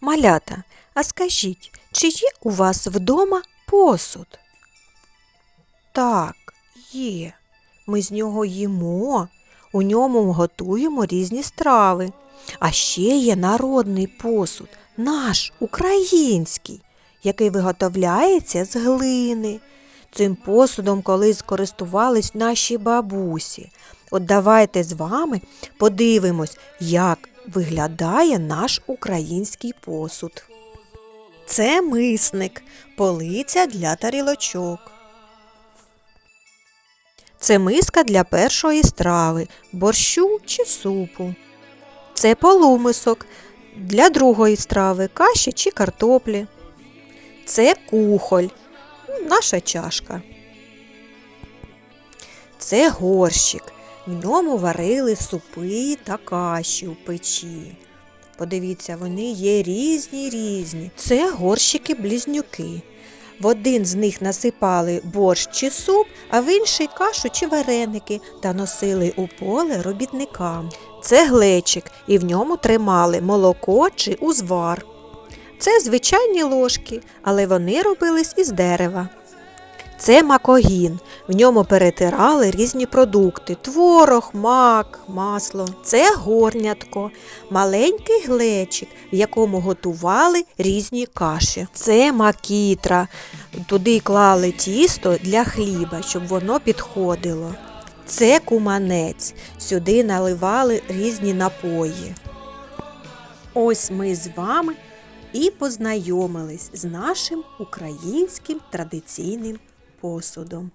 Малята, а скажіть, чи є у вас вдома посуд? Так, є. Ми з нього їмо, у ньому готуємо різні страви. А ще є народний посуд, наш український, який виготовляється з глини. Цим посудом колись користувались наші бабусі. От давайте з вами подивимось, як виглядає наш український посуд. Це мисник, полиця для тарілочок. Це миска для першої страви, борщу чи супу. Це полумисок для другої страви, каші чи картоплі. Це кухоль, наша чашка. Це горщик. В ньому варили супи та каші у печі. Подивіться, вони є різні різні. Це горщики-близнюки. В один з них насипали борщ чи суп, а в інший кашу чи вареники та носили у поле робітникам. Це глечик, і в ньому тримали молоко чи узвар. Це звичайні ложки, але вони робились із дерева. Це макогін. В ньому перетирали різні продукти: творог, мак, масло. Це горнятко, маленький глечик, в якому готували різні каші. Це макітра. Туди клали тісто для хліба, щоб воно підходило. Це куманець. Сюди наливали різні напої. Ось ми з вами і познайомились з нашим українським традиційним посудом.